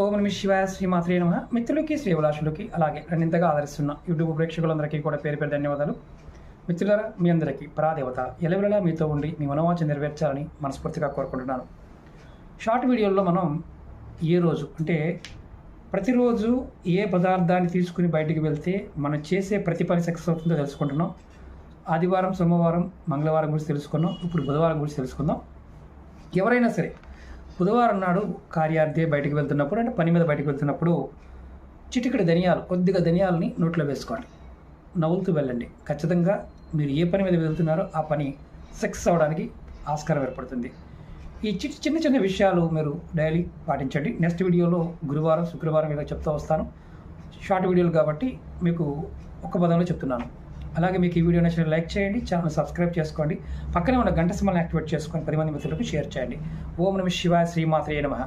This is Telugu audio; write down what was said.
ఓం నమి శివాయ శ్రీమాత్రే నమ. మిత్రులకి శ్రీవిలాసులకి అలాగే రెండింతగా ఆదరిస్తున్న యూట్యూబ్ ప్రేక్షకులందరికీ కూడా పేరు పేరు ధన్యవాదాలు. మిత్రులారా మీ అందరికీ పరాదేవత ఎలవెలలా మీతో ఉండి మీ మనోవాంఛ నెరవేర్చాలని మనస్ఫూర్తిగా కోరుకుంటున్నాను. షార్ట్ వీడియోల్లో మనం ఏ రోజు అంటే ప్రతిరోజు ఏ పదార్థాన్ని తీసుకుని బయటికి వెళ్తే మనం చేసే ప్రతి పని సక్సెస్ అవుతుందో తెలుసుకుంటున్నాం. ఆదివారం సోమవారం మంగళవారం గురించి తెలుసుకున్నాం. ఇప్పుడు బుధవారం గురించి తెలుసుకుందాం. ఎవరైనా సరే బుధవారం నాడు కార్యార్థి బయటికి వెళ్తున్నప్పుడు అంటే పని మీద బయటికి వెళ్తున్నప్పుడు చిటికడి ధనియాలు కొద్దిగా ధనియాలని నోట్లో వేసుకోండి. నవ్వులుతూ వెళ్ళండి. ఖచ్చితంగా మీరు ఏ పని మీద వెళ్తున్నారో ఆ పని సక్సెస్ అవ్వడానికి ఆస్కారం ఏర్పడుతుంది. ఈ చిన్న చిన్న చిన్న విషయాలు మీరు డైలీ పాటించండి. నెక్స్ట్ వీడియోలో గురువారం శుక్రవారం ఇలా చెప్తూ వస్తాను. షార్ట్ వీడియోలు కాబట్టి మీకు ఒక్క పదంలో చెప్తున్నాను. అలాగే మీకు ఈ వీడియో నచ్చిన లైక్ చేయండి ఛానల్ సబ్స్క్రైబ్ చేసుకోండి. పక్కనే ఉన్న గంట సింబల్ని యాక్టివేట్ చేసుకొని పది మంది మిత్రులకు షేర్ చేయండి. ఓం నమ శివాయ శ్రీమాత్రే నమః.